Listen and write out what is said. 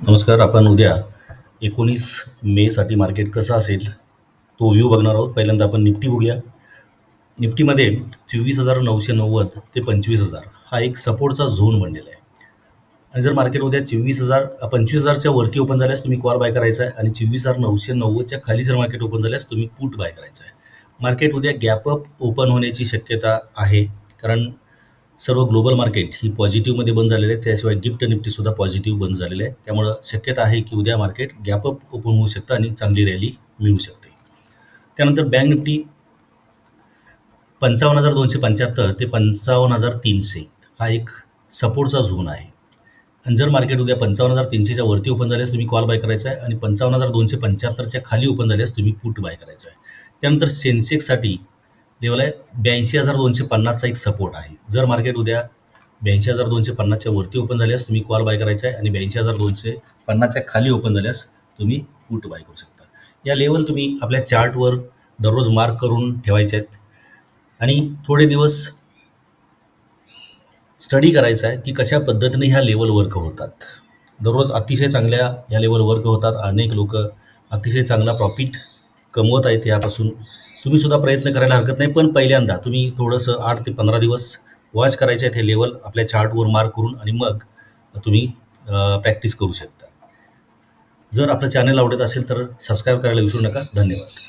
नमस्कार आपण उद्या एकोणीस मेसाठी मार्केट कसं असेल तो व्ह्यू बघणार आहोत. पहिल्यांदा आपण निफ्टी बघूया. निफ्टीमध्ये चोवीस हजार नऊशे नव्वद ते पंचवीस हजार हा एक सपोर्टचा झोन बनलेला आहे. आणि जर मार्केट उद्या चोवीस हजार पंचवीस हजारच्या वरती ओपन झाल्यास तुम्ही कॉल बाय करायचा आहे आणि चोवीस हजार नऊशे नव्वदच्या खाली जर मार्केट ओपन झाल्यास तुम्ही पुट बाय करायचा आहे. मार्केट उद्या गॅपअप ओपन होण्याची शक्यता आहे. कारण सर्व ग्लोबल मार्केट ही पॉझिटिव्हमध्ये बंद झालेले आहे त्याशिवाय गिफ्ट निफ्टीसुद्धा पॉझिटिव्ह बंद झालेले आहे त्यामुळं शक्यता आहे की उद्या मार्केट गॅपअप ओपन होऊ शकतं आणि चांगली रॅली मिळू शकते. त्यानंतर बँक निफ्टी पंचावन्न हजार दोनशे पंच्याहत्तर ते पंचावन्न हजार तीनशे हा एक सपोर्टचा झोन आहे. आणि जर मार्केट उद्या पंचावन्न हजार तीनशेच्या वरती ओपन झाल्यास तुम्ही कॉल बाय करायचा आहे आणि पंचावन्न हजार दोनशे पंच्याहत्तरच्या खाली ओपन झाल्यास तुम्ही पुट बाय करायचा आहे. त्यानंतर सेन्सेक्ससाठी लेवल आहे ब्याऐंशी हजार दोनशे पन्नासचा एक सपोर्ट आहे. जर मार्केट उद्या ब्याऐंशी हजार दोनशे पन्नासच्या वरती ओपन झाल्यास तुम्ही कॉल बाय करायचा आहे आणि ब्याऐंशी हजार दोनशे पन्नासच्या खाली ओपन झाल्यास तुम्ही पुट बाय करू शकता. या लेवल तुम्ही आपल्या चार्टवर दररोज मार्क करून ठेवायचे आहेत. आणि थोडे दिवस स्टडी करायचा आहे की कशा पद्धतीने ह्या लेवल वर्क होतात. दररोज अतिशय चांगल्या ह्या लेवल वर्क होतात. अनेक लोक अतिशय चांगला प्रॉफिट कमवत आहेत यापासून. तुम्ही सुद्धा प्रयत्न करायला हरकत नाही पण पहिल्यांदा तुम्ही थोडंसं आठ ते पंधरा दिवस वॉच करायचे आहेत हे लेवल आपल्या चार्टवर मार्क करून आणि मग तुम्ही प्रॅक्टिस करू शकता. जर आपलं चॅनल आवडत असेल तर सबस्क्राईब करायला विसरू नका. धन्यवाद.